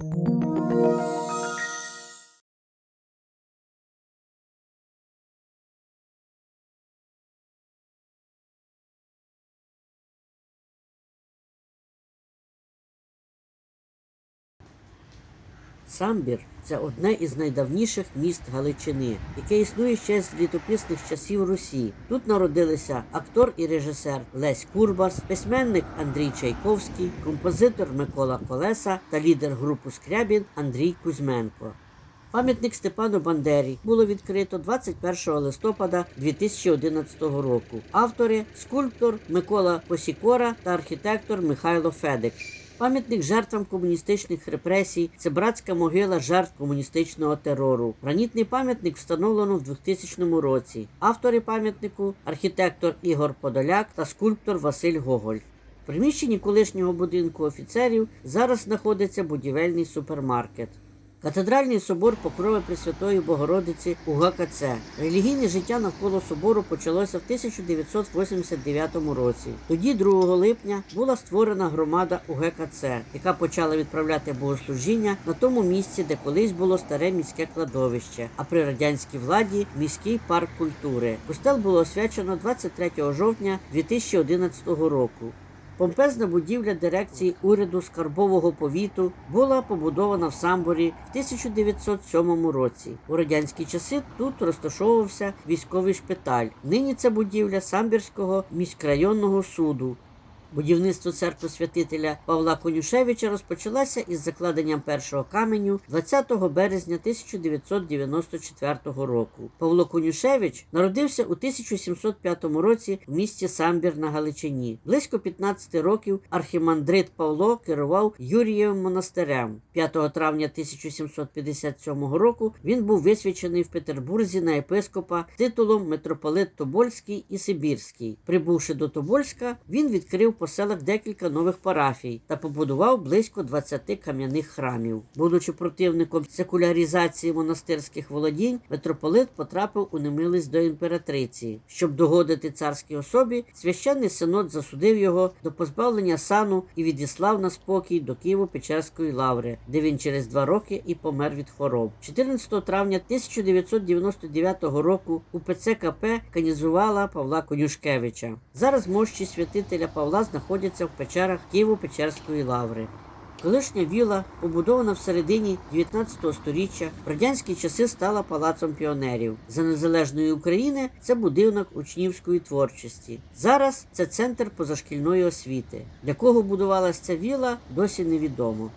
Música Самбір це одне із найдавніших міст Галичини, яке існує ще з літописних часів Русі. Тут народилися актор і режисер Лесь Курбас, письменник Андрій Чайковський, композитор Микола Колеса та лідер групи Скрябін Андрій Кузьменко. Пам'ятник Степану Бандері було відкрито 21 листопада 2011 року. Автори скульптор Микола Посікора та архітектор Михайло Федик. Пам'ятник жертвам комуністичних репресій це братська могила жертв комуністичного терору. Гранітний пам'ятник встановлено в 2000 році. Автори пам'ятнику архітектор Ігор Подоляк та скульптор Василь Гоголь. В приміщенні колишнього будинку офіцерів зараз знаходиться будівельний супермаркет. Катедральний собор Покрови Пресвятої Богородиці у ГКЦ. Релігійне життя навколо собору почалося в 1989 році. Тоді, 2 липня, була створена громада у ГКЦ, яка почала відправляти богослужіння на тому місці, де колись було старе міське кладовище, а при радянській владі міський парк культури. Костел було освячено 23 жовтня 2011 року. Помпезна будівля дирекції уряду скарбового повіту була побудована в Самборі в 1907 році. У радянські часи тут розташовувався військовий шпиталь. Нині це будівля Самбірського міськрайонного суду. Будівництво церкви святителя Павла Конюшевича розпочалося із закладенням першого каменю 20 березня 1994 року. Павло Конюшевич народився у 1705 році в місті Самбір на Галичині. Близько 15 років архімандрит Павло керував Юрієвим монастирем. 5 травня 1757 року він був висвячений в Петербурзі на епископа титулом митрополит Тобольський і Сибірський. Прибувши до Тобольська, він відкрив по селах декілька нових парафій та побудував близько 20 кам'яних храмів. Будучи противником секуляризації монастирських володінь, митрополит потрапив у немилість до імператриці. Щоб догодити царській особі, священний синод засудив його до позбавлення сану і відіслав на спокій до Києво-Печерської лаври, де він через два роки і помер від хвороб. 14 травня 1999 року УПЦ КП канізувала Павла Конюшкевича. Зараз мощі святителя Павла знаходяться в печерах Києво-Печерської лаври. Колишня віла, побудована в середині 19 століття, в радянські часи стала палацом піонерів. За незалежної України це будинок учнівської творчості. Зараз це центр позашкільної освіти. Для кого будувалася ця віла, досі невідомо.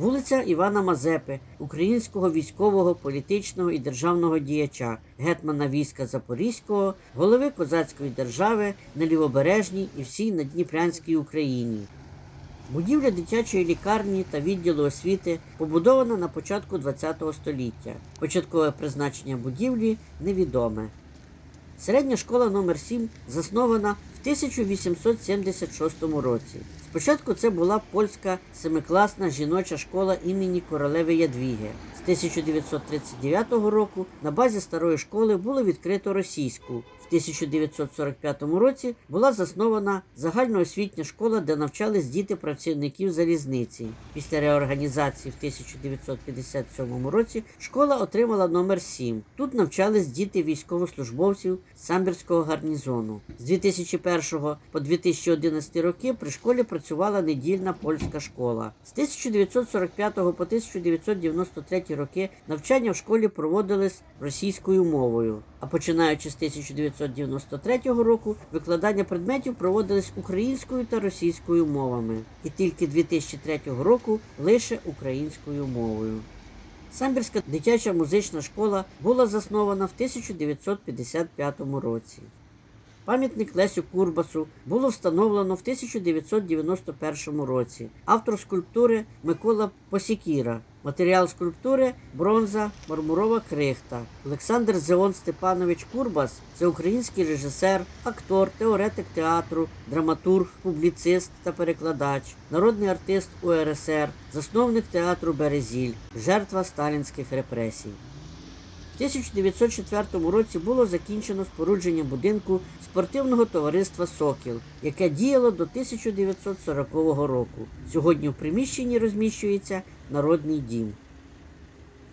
Вулиця Івана Мазепи, українського військового, політичного і державного діяча, гетмана війська Запорізького, голови козацької держави на лівобережній і всій надніпрянській Україні. Будівля дитячої лікарні та відділу освіти побудована на початку ХХ століття. Початкове призначення будівлі невідоме. Середня школа номер 7 заснована в 1876 році. Спочатку це була польська семикласна жіноча школа імені королеви Ядвіги. З 1939 року на базі старої школи було відкрито російську. В 1945 році була заснована загальноосвітня школа, де навчались діти працівників залізниці. Після реорганізації в 1957 році школа отримала номер 7. Тут навчались діти військовослужбовців Самбірського гарнізону. З 2001 по 2011 роки при школі працювала недільна польська школа. З 1945 по 1993 роки навчання в школі проводились російською мовою. А починаючи з 1993 року, викладання предметів проводились українською та російською мовами, і тільки 2003 року лише українською мовою. Самбірська дитяча музична школа була заснована в 1955 році. Пам'ятник Лесю Курбасу було встановлено в 1991 році. Автор скульптури Микола Посікіра. Матеріал скульптури бронза, мармурова крихта. Олександр Зеон Степанович Курбас це український режисер, актор, теоретик театру, драматург, публіцист та перекладач, народний артист УРСР, засновник театру Березіль, жертва сталінських репресій. В 1904 році було закінчено спорудження будинку спортивного товариства Сокіл, яке діяло до 1940 року. Сьогодні в приміщенні розміщується Народний дім.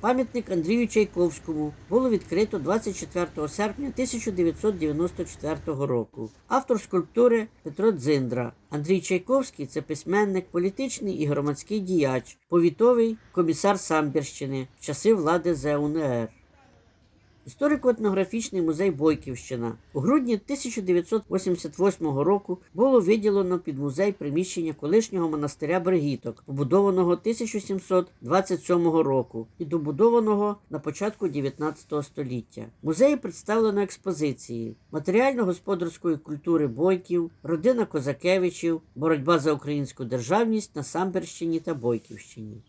Пам'ятник Андрію Чайковському було відкрито 24 серпня 1994 року. Автор скульптури Петро Дзиндра. Андрій Чайковський це письменник, політичний і громадський діяч, повітовий комісар Самбірщини в часи влади ЗУНР. Історико-етнографічний музей Бойківщина. У грудні 1988 року було виділено під музей приміщення колишнього монастиря Бригіток, побудованого 1727 року і добудованого на початку 19 століття. Музеї представлено експозиції матеріально-господарської культури бойків, родина Козакевичів, боротьба за українську державність на Самбірщині та Бойківщині.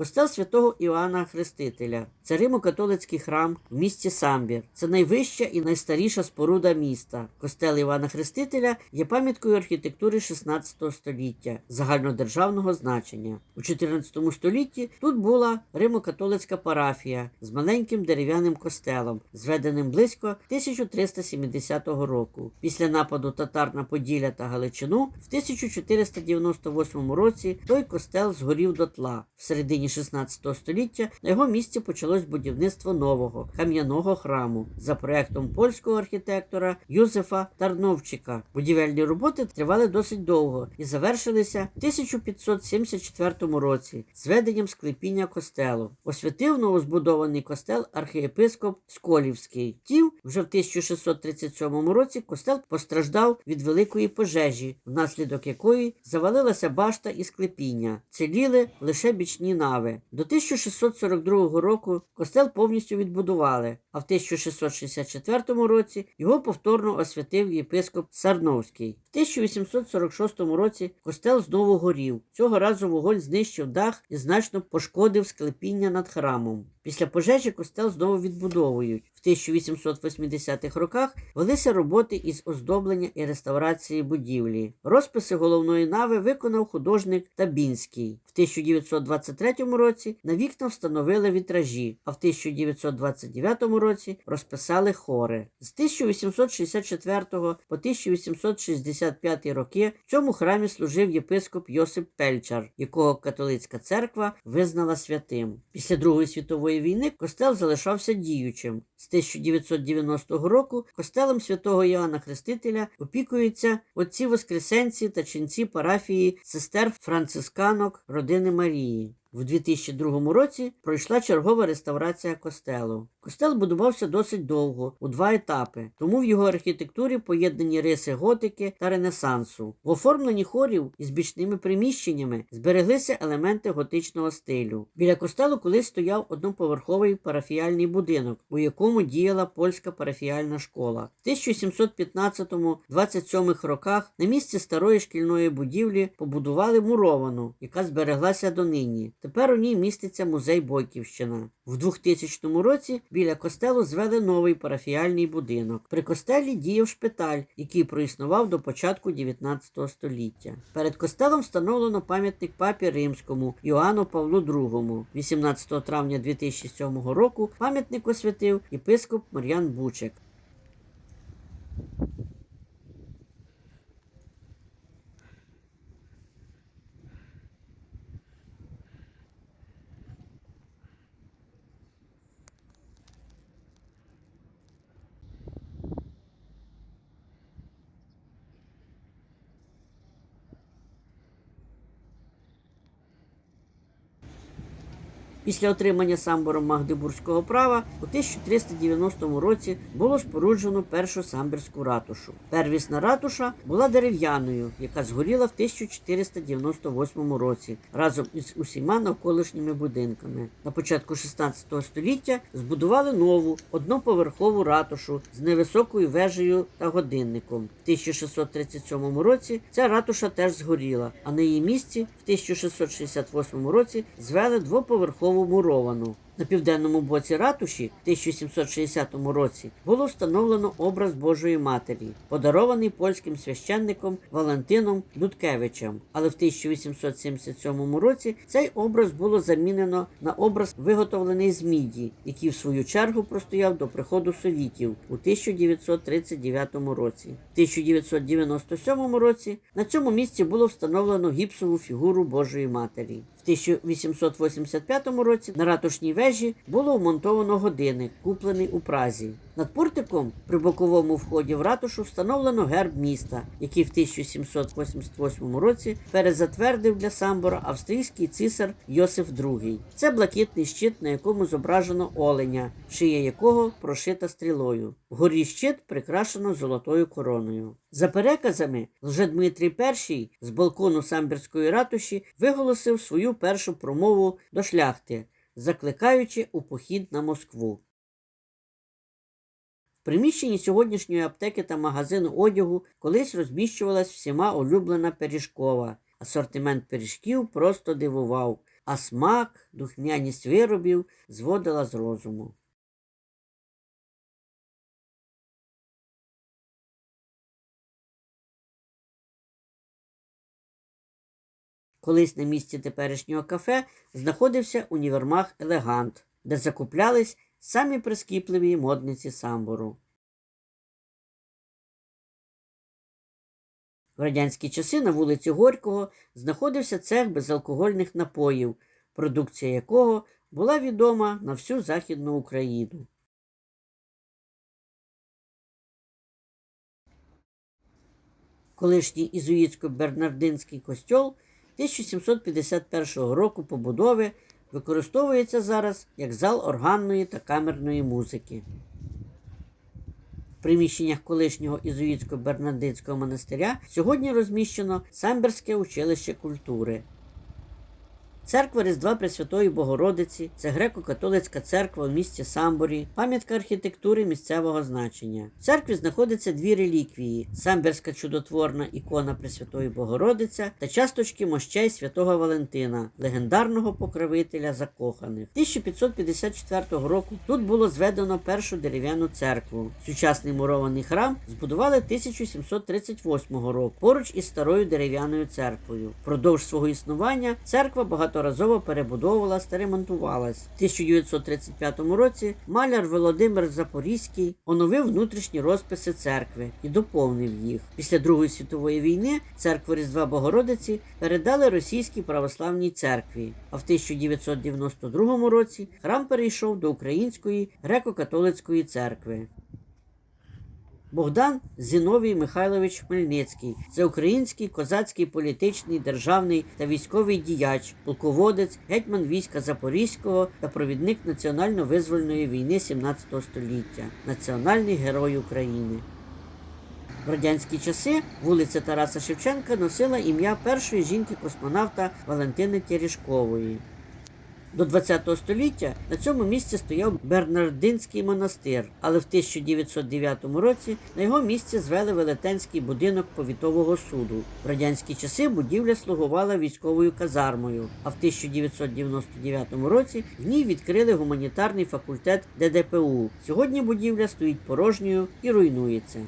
Костел святого Іоанна Хрестителя це римо-католицький храм в місті Самбір. Це найвища і найстаріша споруда міста. Костел Івана Хрестителя є пам'яткою архітектури 16 століття загальнодержавного значення. У 14 столітті тут була римо-католицька парафія з маленьким дерев'яним костелом, зведеним близько 1370 року. Після нападу татар на Поділля та Галичину в 1498 році той костел згорів дотла. В середині 16 століття на його місці почалось будівництво нового кам'яного храму за проектом польського архітектора Юзефа Тарновчика. Будівельні роботи тривали досить довго і завершилися в 1574 році зведенням склепіння костелу. Освятив новозбудований костел архієпископ Сколівський. Втім, вже в 1637 році костел постраждав від великої пожежі, внаслідок якої завалилася башта і склепіння. Ціліли лише бічні нави. До 1642 року костел повністю відбудували, а в 1664 році його повторно освятив єпископ Сарновський. В 1846 році костел знову горів. Цього разу вогонь знищив дах і значно пошкодив склепіння над храмом. Після пожежі костел знову відбудовують. В 1880-х роках велися роботи із оздоблення і реставрації будівлі. Розписи головної нави виконав художник Табінський. В 1923 році на вікна встановили вітражі, а в 1929 році розписали хори. З 1864 по 1865 роки в цьому храмі служив єпископ Йосип Пельчар, якого католицька церква визнала святим. Після Другої світової війни костел залишався діючим. З 1990 року костелом святого Іоанна Хрестителя опікуються отці Воскресенці та ченці парафії сестер францисканок родини Марії. В 2002 році пройшла чергова реставрація костелу. Костел будувався досить довго, у два етапи, тому в його архітектурі поєднані риси готики та ренесансу. В оформленні хорів із бічними приміщеннями збереглися елементи готичного стилю. Біля костелу колись стояв одноповерховий парафіальний будинок, у якому діяла польська парафіальна школа. В 1715-27 роках на місці старої шкільної будівлі побудували муровану, яка збереглася донині. Тепер у ній міститься музей Бойківщина. В 2000 році біля костелу звели новий парафіальний будинок. При костелі діяв шпиталь, який проіснував до початку 19 століття. Перед костелом встановлено пам'ятник папі римському Йоанну Павлу II. 18 травня 2007 року пам'ятник освятив єпископ Мар'ян Бучек. Після отримання самбором Магдебурзького права у 1390 році було споруджено першу самбірську ратушу. Первісна ратуша була дерев'яною, яка згоріла в 1498 році разом із усіма навколишніми будинками. На початку 16 століття збудували нову одноповерхову ратушу з невисокою вежею та годинником. В 1637 році ця ратуша теж згоріла, а на її місці в 1668 році звели двоповерхову муровану. На південному боці ратуші в 1760 році було встановлено образ Божої Матері, подарований польським священником Валентином Дудкевичем. Але в 1877 році цей образ було замінено на образ, виготовлений з міді, який в свою чергу простояв до приходу совітів у 1939 році. В 1997 році на цьому місці було встановлено гіпсову фігуру Божої Матері. В 1885 році на ратушній вежі було вмонтовано годинник, куплений у Празі. Над портиком при боковому вході в ратушу встановлено герб міста, який в 1788 році перезатвердив для Самбора австрійський цисар Йосиф II. Це блакитний щит, на якому зображено оленя, шия якого прошита стрілою. Вгорі щит прикрашено золотою короною. За переказами, Лжедмитрій І з балкону самбірської ратуші виголосив свою першу промову до шляхти, закликаючи у похід на Москву. Приміщенні сьогоднішньої аптеки та магазину одягу колись розміщувалась всіма улюблена пиріжкова. Асортимент пиріжків просто дивував, а смак, духмяність виробів зводила з розуму. Колись на місці теперішнього кафе знаходився універмаг Елегант, де закуплялись самі прискіпливі модниці самбору. В радянські часи на вулиці Горького знаходився цех безалкогольних напоїв, продукція якого була відома на всю Західну Україну. Колишній ізуїцько-бернардинський костьол 1751 року побудови використовується зараз як зал органної та камерної музики. В приміщеннях колишнього ізуїцько-бернардинського монастиря сьогодні розміщено Самбірське училище культури. Церква Різдва Пресвятої Богородиці це греко-католицька церква в місті Самборі, пам'ятка архітектури місцевого значення. В церкві знаходяться дві реліквії: самбірська чудотворна ікона Пресвятої Богородиця та часточки мощей святого Валентина, легендарного покровителя закоханих. 1554 року тут було зведено першу дерев'яну церкву. Сучасний мурований храм збудували 1738 року поруч із старою дерев'яною церквою. Продовж свого існування церква багато багаторазово перебудовувалась та ремонтувалась. В 1935 році маляр Володимир Запорізький оновив внутрішні розписи церкви і доповнив їх. Після Другої світової війни церкву Різдва Богородиці передали російській православній церкві. А в 1992 році храм перейшов до Української греко-католицької церкви. Богдан Зіновій Михайлович Хмельницький це український козацький політичний, державний та військовий діяч, полководець, гетьман війська Запорізького та провідник національно-визвольної війни 17 століття, національний герой України. В радянські часи вулиця Тараса Шевченка носила ім'я першої жінки-космонавта Валентини Терешкової. До ХХ століття на цьому місці стояв Бернардинський монастир, але в 1909 році на його місці звели велетенський будинок повітового суду. В радянські часи будівля слугувала військовою казармою, а в 1999 році в ній відкрили гуманітарний факультет ДДПУ. Сьогодні будівля стоїть порожньою і руйнується.